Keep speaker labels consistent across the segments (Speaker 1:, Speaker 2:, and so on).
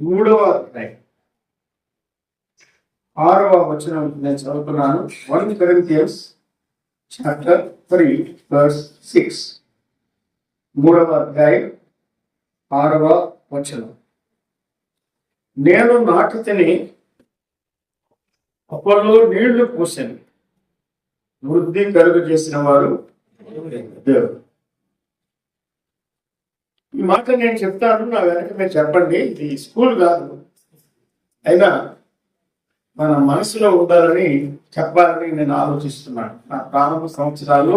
Speaker 1: మూడవ ఆరవ వచనం నేను చదువుతున్నాను. One Corinthians chapter three verse six. మూడవ అధ్యాయం ఆరవ వచనం. నేను నాటు తిని అప్పట్లో నీళ్ళు పోసాను. వృద్ధి కలుగు చేసిన వారు దేవుడు. ఈ మాట నేను చెప్తాను నా వెనక మీరు చెప్పండి. ఇది స్కూల్ కాదు. అయినా మన మనసులో ఉండాలని చెప్పాలని నేను ఆలోచిస్తున్నాను. నా ప్రారంభ సంవత్సరాలు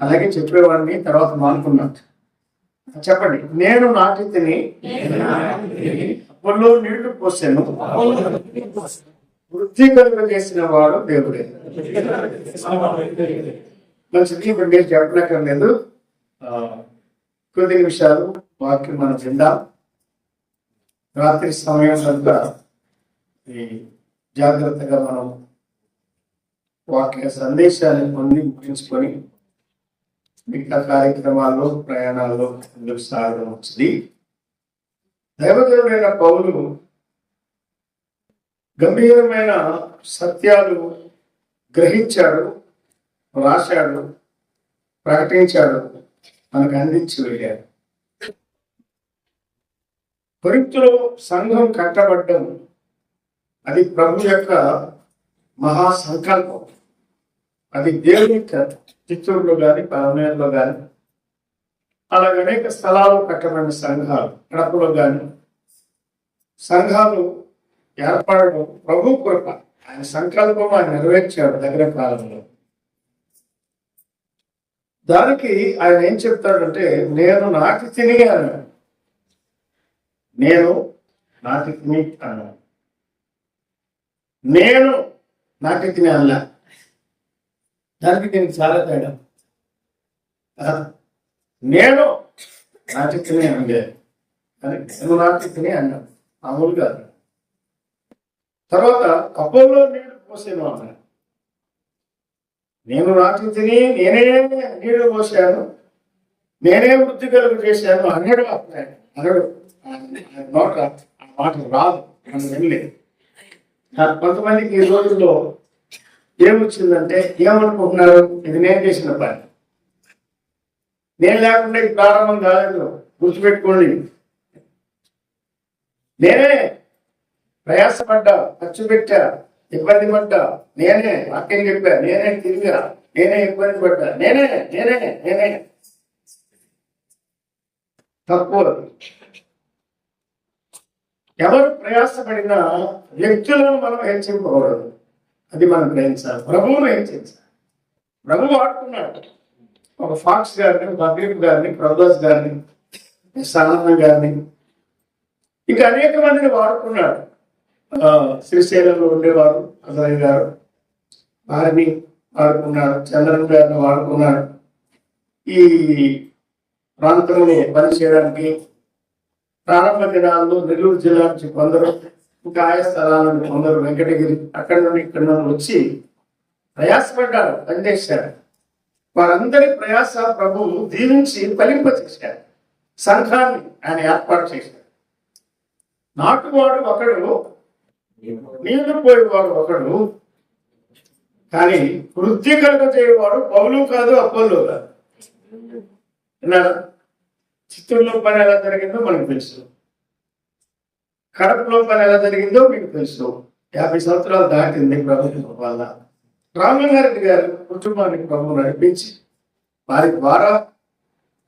Speaker 1: అలాగే చెప్పేవాడిని తర్వాత మానుకున్నాను. చెప్పండి. నేను నాటి తిని అప్పుల్లో నీళ్ళు పోసాను. వృద్ధి కలుగ చేసిన వాడు దేవుడే. మంచిది ఇప్పుడు మీరు చెప్పనక్కర్లేదు. కొద్ది నిమిషాలు వాక్యం మనం విందాం. రాత్రి సమయం కనుక ఈ జాగ్రత్తగా మనం వాక్య సందేశాన్ని పొంది ముగించుకొని మిగతా కార్యక్రమాల్లో ప్రయాణాల్లో ముందుకు సాగడం వచ్చింది దైవదేవుడైన పౌలు గంభీరమైన సత్యాలు గ్రహించాడు రాశాడు ప్రకటించాడు. మనకు అందించి వెళ్ళారు. కొరింథులో సంఘం కట్టబడ్డం అది ప్రభు యొక్క మహా సంకల్పం. అది దేవుని చిత్తూరులో కానీ పరమేలో కానీ అలాగే అనేక స్థలాలు కట్టబడిన సంఘాలు కడపలో కానీ సంఘాలు ఏర్పడడం ప్రభు కృప. ఆయన సంకల్పం ఆయన నెరవేర్చాడు దగ్గర కాలంలో. దానికి ఆయన ఏం చెప్తాడంటే నేను నాటి తిని అన్నాడు. నేను నాటి తిని అన్నాడు. నేను నాటి తిని అన్నా. దానికి దీనికి చాలా తేడా. నేను నాటి తిని అనలే అని నేను నాటి తిని అన్నాడు. మామూలుగా తర్వాత కప్పంలో నేను పోసేను అన్నాడు. నేను నాటి తిని నేనే నీళ్ళు పోసాను. నేనే వృద్ధి కలుగు చేశాను అన్నాడు అన్నాడు అన్నాడు నోట ఆ మాట రాదు మనం వెళ్ళలేదు కొంతమందికి ఈ రోజుల్లో ఏమొచ్చిందంటే ఏమనుకుంటున్నారు? ఇది నేను చేసిన పని. నేను లేకుండా ఇది ప్రారంభం కాలేదు. గుర్తుపెట్టుకోండి. నేనే ప్రయాసపడ్డా ఖర్చు పెట్టా. ఇబ్బంది పడ్డా నేనే వాక్యం చెప్పా. నేనే తిరిగా. నేనే ఇబ్బంది పడ్డా. నేనే నేనే నేనే. తక్కువ ఎవరు ప్రయాసపడినా వ్యక్తులను మనం హెచ్చింపకూడదు అది మనం గ్రహించాలి. ప్రభువును హెచ్చించాలి ప్రభు వాడుకున్నాడు. ఒక ఫాక్స్ గారిని ఒక అబీబ్ గారిని ప్రభుదాస్ గారిని ఎస్ గారిని. ఇంకా అనేక మందిని వాడుకున్నాడు. శ్రీశైలంలో ఉండేవారు అజయ్ గారు. వారిని వాడుకున్నారు చంద్రన్ గారిని వాడుకున్నారు. ఈ ప్రాంతంలో పనిచేయడానికి ప్రారంభ దినాల్లో నెల్లూరు జిల్లా నుంచి కొందరు ఇంకా ఆయా స్థలాల నుండి కొందరు వెంకటగిరి అక్కడి నుండి ఇక్కడి నుండి వచ్చి ప్రయాసపడ్డారు పనిచేశారు. వారందరి ప్రయాస ప్రభువు దీవించి ఫలింపచేశారు సంఘాన్ని ఆయన ఏర్పాటు చేశారు. నాటువాడు ఒకడు నీళ్ళు పోయేవాడు ఒకడు కానీ వృద్ధి కలుగ చేయవాడు పౌలు కాదు అప్పల్లో కాదు. చిత్తూరులో పని ఎలా జరిగిందో మనకు తెలుసు. కడపలో పని ఎలా జరిగిందో మీకు తెలుసు. యాభై సంవత్సరాలు దాటింది ప్రభుత్వం వల్ల రామలింగారెడ్డి గారు కుటుంబానికి ప్రభు నడిపించి వారి ద్వారా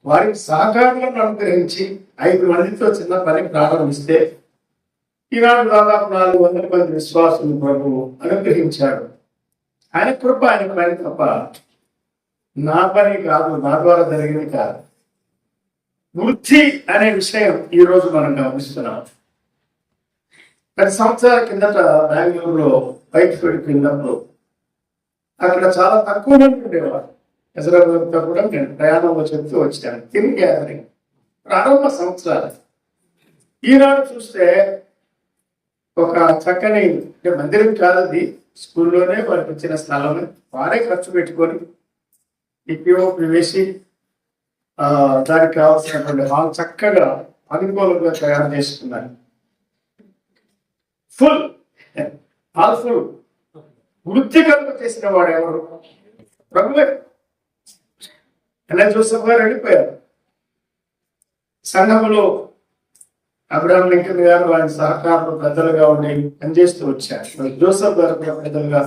Speaker 1: వారికి సహకారాలను అనుగ్రహించి ఐదు మందితో చిన్న పని ప్రారంభిస్తే ఈనాడు దాదాపు నాలుగు వందల మంది విశ్వాసులు ప్రభు అనుగ్రహించాడు ఆయన కృప ఆయన పని తప్ప నా పని కాదు నా ద్వారా జరిగింది కాదు. వృద్ధి అనే విషయం ఈ రోజు మనం గమనిస్తున్నాం. పది సంవత్సరాల కిందట బెంగళూరులో బయటకు వెళ్ళిపోయినప్పుడు అక్కడ చాలా తక్కువ మంది ఉండేవారు. హైదరాబాద్తో కూడా నేను ప్రయాణంలో చెప్తూ వచ్చాను. తిరిగి గ్యాదరింగ్ ప్రారంభ సంవత్సరాలు. ఈనాడు చూస్తే ఒక చక్కని అంటే మందిరం కాదు అది. స్కూల్లోనే వారికి వచ్చిన స్థలం వారే ఖర్చు పెట్టుకొని ఇపిఓపి వేసి దానికి కావాల్సినటువంటి హాల్ చక్కగా అనుకూలంగా తయారు చేసుకున్నారు. ఫుల్. Hall full. వృత్తి కలుగు చేసిన వాడు ఎవరు? ప్రభువే. ఎలా జోసఫ్ వారు వెళ్ళిపోయారు. సంఘంలో అబ్రహం లింకన్ గారు వారి సహకారులు పెద్దలుగా ఉండి పనిచేస్తూ వచ్చారు. జోసఫ్ గారు కూడా పెద్దలుగా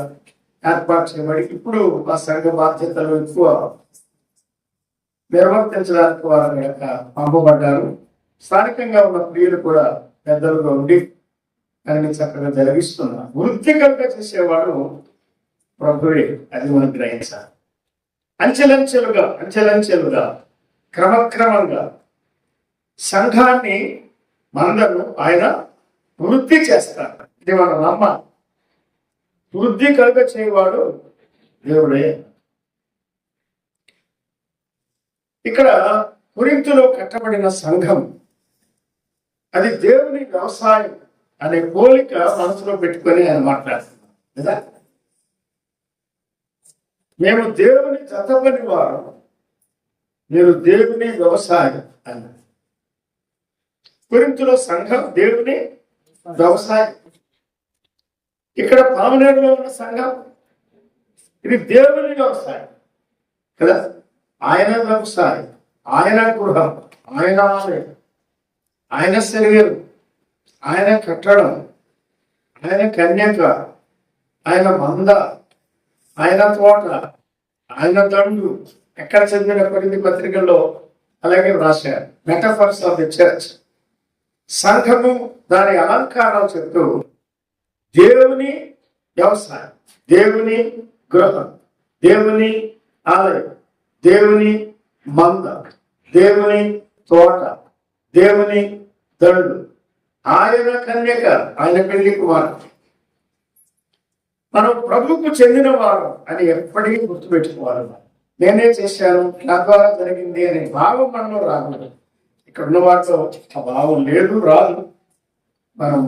Speaker 1: ఏర్పాటు చేయబడి ఇప్పుడు ఆ సంఘ బాధ్యతలు ఎక్కువ నిర్వర్తించడానికి వారి యొక్క పంపబడ్డారు. స్థానికంగా ఉన్న ప్రియులు కూడా పెద్దలుగా ఉండి దాన్ని చక్కగా జరిగిస్తున్నారు. వృత్తి కనుక చేసేవాడు ప్రభుడే అది మనం గ్రహించాలి. అంచెలంచెలుగా అంచెలంచెలుగా క్రమక్రమంగా సంఘాన్ని మనందరూ ఆయన వృద్ధి చేస్తారు. ఇది మన నమ్మ. వృద్ధి కలుగ చేయవాడు దేవుడే. ఇక్కడ కురింతులో కట్టబడిన సంఘం అది దేవుని వ్యవసాయం అనే పోలిక మనసులో పెట్టుకొని ఆయన మాట్లాడుతున్నాం కదా మేము దేవుని చదవని వారు మీరు దేవుని వ్యవసాయం అన్నారు. కొరింతలో సంఘం దేవుని వ్యవసాయం. ఇక్కడ పామనేరులో ఉన్న సంఘం ఇది దేవుని వ్యవసాయం. కదా? ఆయన వ్యవసాయం ఆయన గృహం ఆయన ఆలయం ఆయన శరీరం ఆయన కట్టడం ఆయన కన్యక ఆయన మంద ఆయన తోట ఆయన దండు. ఎక్కడ చెందిన కొన్ని పత్రికల్లో అలాగే వ్రాశారు. మెటఫర్స్ ఆఫ్ ది చర్చ్ సంఘము దాని అలంకారాలు చెప్తూ దేవుని వ్యవసాయం దేవుని గృహం దేవుని ఆలయం దేవుని మంద దేవుని తోట దేవుని దండు. ఆయన కన్యక ఆయన పెళ్ళి కుమారుడు. మనం ప్రభుకు చెందిన వారు అని ఎప్పటికీ గుర్తుపెట్టుకోవాలి. నేనే చేశాను నా ద్వారా జరిగింది అనే భావం మనలో రాకూడదు. ఇక్కడ ఉన్న వారితో ఆ భావం లేదు రాదు. మనం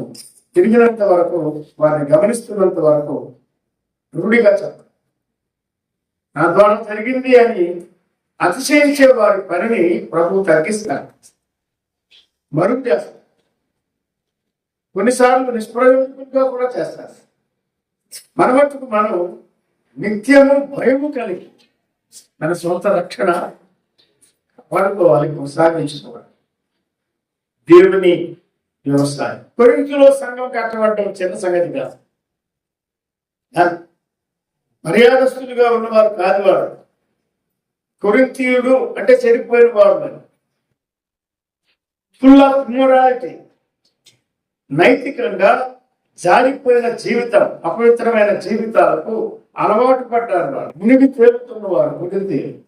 Speaker 1: తిరిగినంత వరకు వారిని గమనిస్తున్నంత వరకు రూఢిగా చెప్పడం నా ద్వారా జరిగింది అని అతిశయించే వారి పనిని ప్రభు తగ్గిస్తారు మరుగు చేస్తారు కొన్నిసార్లు నిష్ప్రయోజకులుగా కూడా చేస్తారు మన మట్టుకు మనం నిత్యము భయము కలిగి మన సొంత రక్షణ వాడుకోవాలి కొనసాగించుకోవాలి. దేవుని వ్యవస్థ. కొరింకిలో సంఘం కట్టబడడం చిన్న సంగతి కాదు. మర్యాదస్తులుగా ఉన్నవారు కాదు వారు. కొరింతీయుడు అంటే చెడిపోయిన వారు మరి. ఫుల్ ఆఫ్ ఇమ్మొరాలిటీ నైతికంగా జారిపోయిన జీవితం అపవిత్రమైన జీవితాలకు అలవాటు పడ్డారు వారు. మునిగి తేలుతున్న వారు మునిగి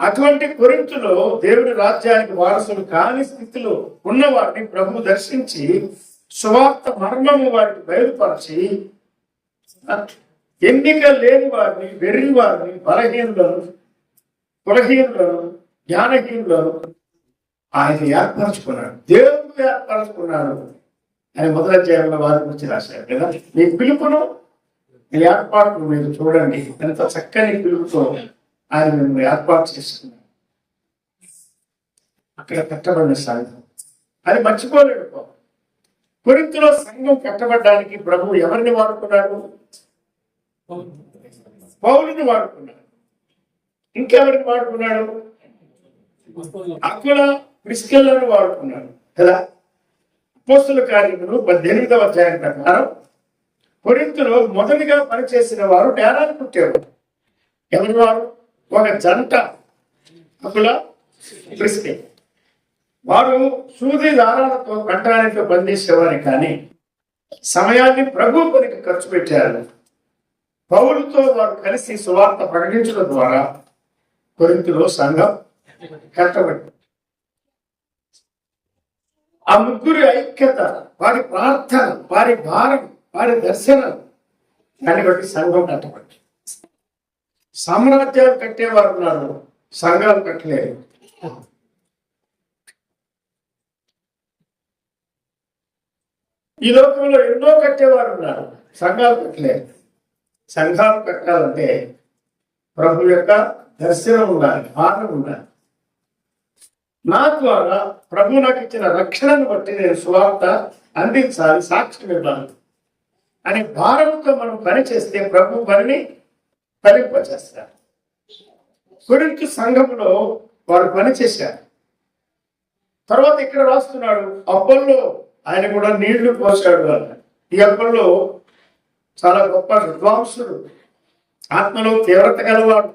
Speaker 1: అటువంటి కొరింతులో దేవుడి రాజ్యానికి వారసులు కాని స్థితిలో ఉన్న వారిని ప్రభు దర్శించి సువార్త మర్మము వారికి బయలుపరిచి ఎన్నిక లేని వారిని వెర్రి వారిని బలహీనులను కులహీనులను జ్ఞానహీనులను ఆయన ఏర్పరచుకున్నాడు. దేవుడు ఏర్పరచుకున్నాడు అని మొదలధ్యాయంలో వారి గురించి రాశారు కదా. నీ పిలుపును మీ ఏర్పాటును మీరు చూడండి. ఎంత చక్కని పిలుపుతో ఆయన మిమ్మల్ని ఏర్పాటు చేసుకున్నాడు అక్కడ కట్టబడిన సంఘం అది మర్చిపోలేడు కొరింతలో సంఘం కట్టబడడానికి ప్రభు ఎవరిని వాడుకున్నాడు? పౌరుని వాడుకున్నాడు. ఇంకెవరిని వాడుకున్నాడు? అక్కడ క్రిస్కెళ్ళను వాడుకున్నాడు. కదా? పోస్తుల కార్యములు పద్దెనిమిదవ అధ్యాయం ప్రకారం కొరింతలో మొదటిగా పనిచేసిన వారు నేరాలు పుట్టేవారు ఎవరి వారు? ఒక జంట అప్పుల ప్రిస్కెల్ వారు సూది దారాలతో కంటానికి బంధించేవారు కానీ సమయాన్ని ప్రభు పనికి ఖర్చు పెట్టారు. పౌరులతో వారు కలిసి సువార్త ప్రకటించడం ద్వారా కొరింతలో సంఘం కట్టబడి ఆ ముగ్గురి ఐక్యత వారి ప్రార్థన వారి భారం వారి దర్శనం దాన్ని బట్టి సంఘం కట్టబడి సామ్రాజ్యాలు కట్టేవారు ఉన్నారు. సంఘాలు కట్టలేరు ఈ లోకంలో ఎన్నో కట్టేవారు ఉన్నారు. సంఘాలు కట్టలేరు సంఘాలు కట్టాలంటే ప్రభు యొక్క దర్శనం ఉండాలి భారం ఉండాలి. నా ద్వారా ప్రభు నాకు ఇచ్చిన రక్షణను బట్టి నేను సువార్త అందించాలి సాక్ష్యం ఇవ్వాలి. అనే భారంతో మనం పనిచేస్తే ప్రభు పనిని ఫలింపచేస్తారు కొరింథు సంఘంలో వారు పని చేశారు. తర్వాత ఇక్కడ రాస్తున్నాడు అప్పల్లో ఆయన కూడా నీళ్ళు పోసాడు వాళ్ళ ఈ అప్పల్లో చాలా గొప్ప విద్వాంసుడు ఆత్మలో తీవ్రత గలవాడు.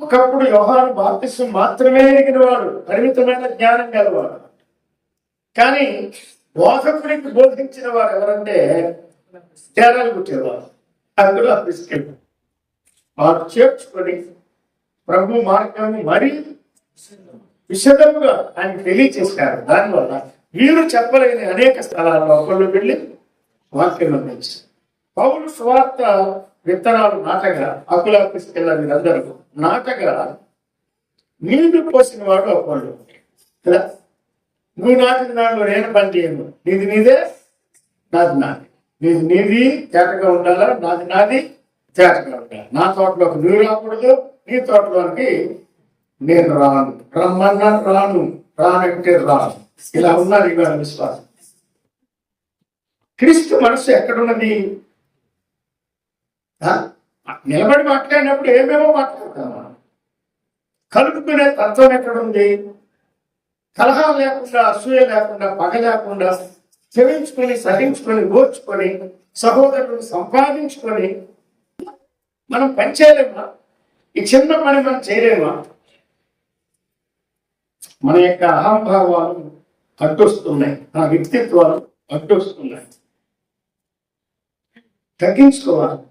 Speaker 1: ఒకప్పుడు వ్యవహారం బాప్తిస్వం మాత్రమే ఎరిగిన వాడు పరిమితమైన జ్ఞానం గలవాడు. కానీ బోధకుడికి బోధించిన వారు ఎవరంటే తేడాలు కుట్టేవారు అందులో తీసుకెళ్ళి వారు చేర్చుకొని ప్రభు మార్గాన్ని మరీ విశదముగా ఆయన తెలియచేశారు. దానివల్ల వీరు చెప్పలేని అనేక స్థలాల్లో ఒకళ్ళు వెళ్ళి వాక్యం అందించారు. పౌరు స్వార్థ విత్తనాలు నాటగా అకులాపిస్తున్న వీరందరూ నాటగా నీళ్ళు పోసిన వాడు ఒకళ్ళు కదా? నువ్వు నాటిన దాంట్లో నేను పని చేయను నీది నీదే నాది నాది. నీది నీది తేటగా ఉండాలా? నాది నాది. తేటగా నా తోటలోకి నువ్వు రాకూడదు నీ తోటలోనికి నేను రాను. రమ్మన్నా రాను. రానంటే రాను. ఇలా ఉన్నారు ఇవాళ విశ్వాసం. క్రీస్తు మనసు ఎక్కడున్నది? నిలబడి మాట్లాడినప్పుడు ఏమేమో మాట్లాడతాం మనం. కలుపుకునే తత్వం ఎక్కడుంది? కలహం లేకుండా అసూయ లేకుండా పగ లేకుండా క్షమించుకొని సహించుకొని ఓర్చుకొని సహోదరులను సంపాదించుకొని మనం పని చేయలేమా? ఈ చిన్న పని మనం చేయలేమా? మన యొక్క అహంభావాలు అడ్డొస్తున్నాయి. మన వ్యక్తిత్వాలు అడ్డొస్తున్నాయి. తగ్గించుకోవాలి.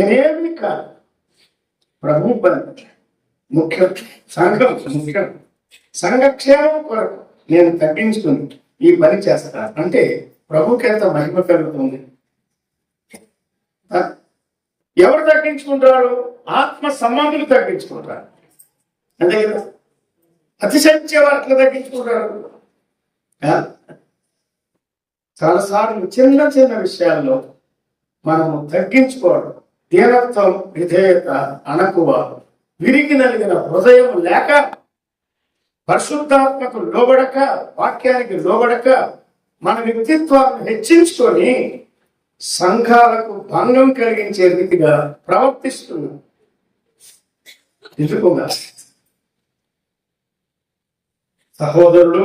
Speaker 1: నేనేమి కాదు. ప్రభు పని. ముఖ్యం. సంఘం ముఖ్యం. సంఘక్షేమం కొరకు నేను తగ్గించుకుని ఈ పని చేస్తాను. అంటే ప్రభుకి ఎంత మహిమ కలుగుతుంది? ఎవరు తగ్గించుకుంటారు? ఆత్మ సంబంధులు తగ్గించుకుంటారు. అంతే కదా? అతిశయించే వారికి తగ్గించుకుంటారు? చాలాసార్లు చిన్న చిన్న విషయాల్లో మనము తగ్గించుకోవడం దీనత్వం విధేయత అనకువ విరిగి నలిగిన హృదయం లేక పరిశుద్ధాత్మకు లోబడక వాక్యానికి లోబడక మన వ్యక్తిత్వాన్ని హెచ్చించుకొని సంఘాలకు భంగం కలిగించే రీతిగా ప్రవర్తిస్తున్నాం ఎందుకుగా సహోదరులు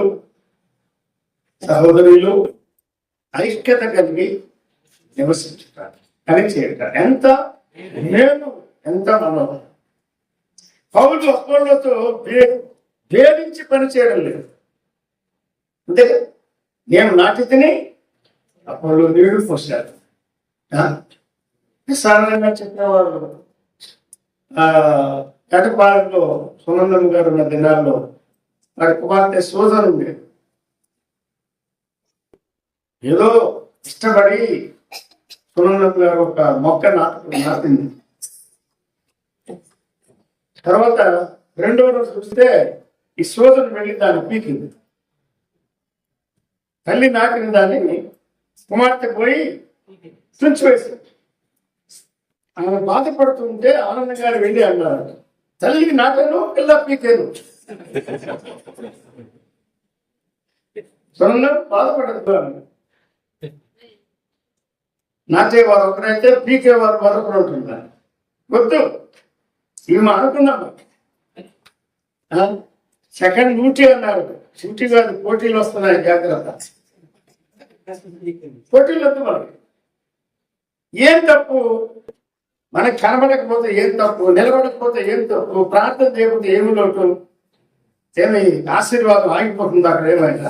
Speaker 1: సహోదరులు ఐక్యత కలిగి నివసించుతారు పనిచేయటం ఎంత నేను ఎంత మనం పౌరులు అపోళ్ళతో భేదించి పనిచేయడం లేదు. అంతే. నేను నాటి తిని అపోళ్ళు నీళ్ళు పోసారు ఆ? సాధారణంగా చెప్పేవాళ్ళు ఆ కటపాలలో సునందం గారు ఉన్న దినాల్లో వారి కుమార్తె సోదరు ఏదో ఇష్టపడి సునందం గారు ఒక మొక్క నాటు నాటింది. తర్వాత రెండో రోజు చూస్తే ఈ సోదరు వెళ్ళి దాన్ని పీకింది. తల్లి నాటిన దాన్ని కుమార్తె పోయి తుంచివేసింది ఆమె బాధపడుతుంటే ఆనంద్ గారు వెళ్ళి అన్నారు. తల్లి నాటను పిల్ల పీకేను. సొన్న బాధపడదు నాటేవారు ఒకరైతే పీకేవారు మరొకరు ఉంటున్నారు వద్దు. మేము అనుకున్నాము సెకండ్ డ్యూటీ అన్నారు. డ్యూటీ కాదు పోటీలు వస్తున్నాయి జాగ్రత్త. పోటీలు వద్దు మనకి ఏం తప్పు? మనకు కనబడకపోతే ఏం తప్పు? నిలబడకపోతే ఏం తప్పు? ప్రార్థన చేయకపోతే ఏమి లోటు? ఏమి ఆశీర్వాదం ఆగిపోతుంది అక్కడ ఏమైనా?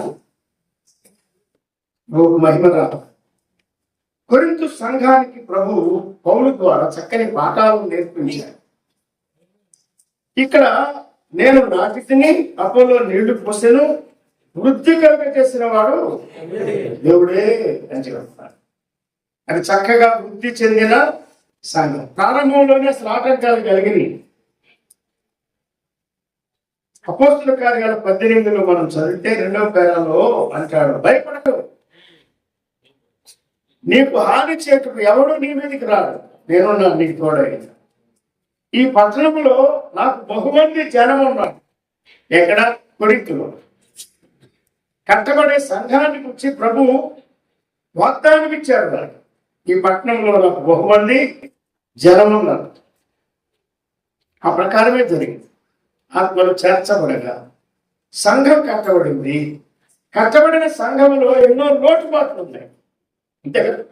Speaker 1: నువ్వు మహిమ రాదు. సంఘానికి ప్రభు పౌలు ద్వారా చక్కని పాఠాలను నేర్పించారు ఇక్కడ నేను నాటిని అపోలో నీళ్ళు పోసెను వృద్ధి కలుగ చేసిన వాడు దేవుడే అని చెప్తారు అది చక్కగా వృద్ధి చెందిన సంఘం. ప్రారంభంలోనే అసలు కలిగినాయి. అపోస్తుల కార్యాల పద్దెనిమిదిలో మనం చదివితే రెండవ పేరాలో అంటాడు భయపడకు. నీకు హాని చేటుకు ఎవడు నీ మీదకి రాడు. నేను నీకు తోడైన ఈ పట్టణంలో నాకు బహుమంది జనం ఉన్నారు. ఎక్కడ? కొరింతులో. కట్టబడే సంఘానికి వచ్చి ప్రభు వాగ్దానం ఇచ్చారు వారికి. ఈ పట్టణంలో నాకు బహుమంది జనం ఉన్నారు. ఆ ప్రకారమే జరిగింది. ఆత్మలు చేర్చబడగా సంఘం కట్టబడింది. కట్టబడిన సంఘంలో ఎన్నో లోటుపాట్లు ఉన్నాయి. అంతే కదా?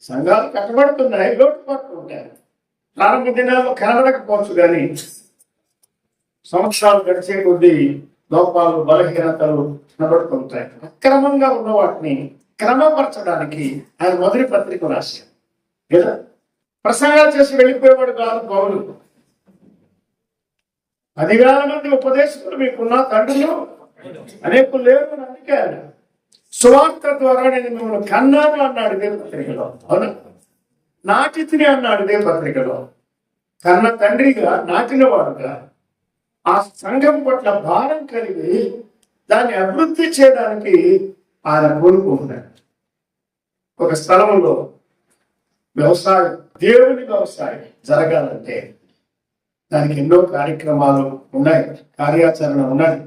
Speaker 1: సంఘాలు కట్టబడుతున్నాయి లోటుపాట్లు ఉంటాయి. ప్రారంభ దినాల్లో కనబడకపోవచ్చు కానీ సంవత్సరాలు గడిచే కొద్దీ లోపాలు బలహీనతలు కనబడుతుంటాయి. అక్రమంగా ఉన్న వాటిని క్రమపరచడానికి ఆయన మొదటి పత్రిక రాశారు. కదా? ప్రసంగాలు చేసి వెళ్ళిపోయేవాడు కాదు పౌరులు పదివేల మంది ఉపదేశకులు మీకున్న తండ్రులు అనేకులు లేరు అని అందుకే సువార్త ద్వారా నేను మిమ్మల్ని కన్నాను అన్నాడు ఇదే పత్రికలో. అవునా? నాటితిని అన్నాడు ఇదే పత్రికలో. కన్న తండ్రిగా నాటిన వాడుగా ఆ సంఘం పట్ల భారం కలిగి దాన్ని అభివృద్ధి చేయడానికి ఆయన కోరుకుంటున్నాడు ఒక స్థలంలో వ్యవసాయం దేవుని వ్యవసాయం జరగాలంటే దానికి ఎన్నో కార్యక్రమాలు ఉన్నాయి కార్యాచరణ ఉన్నాయి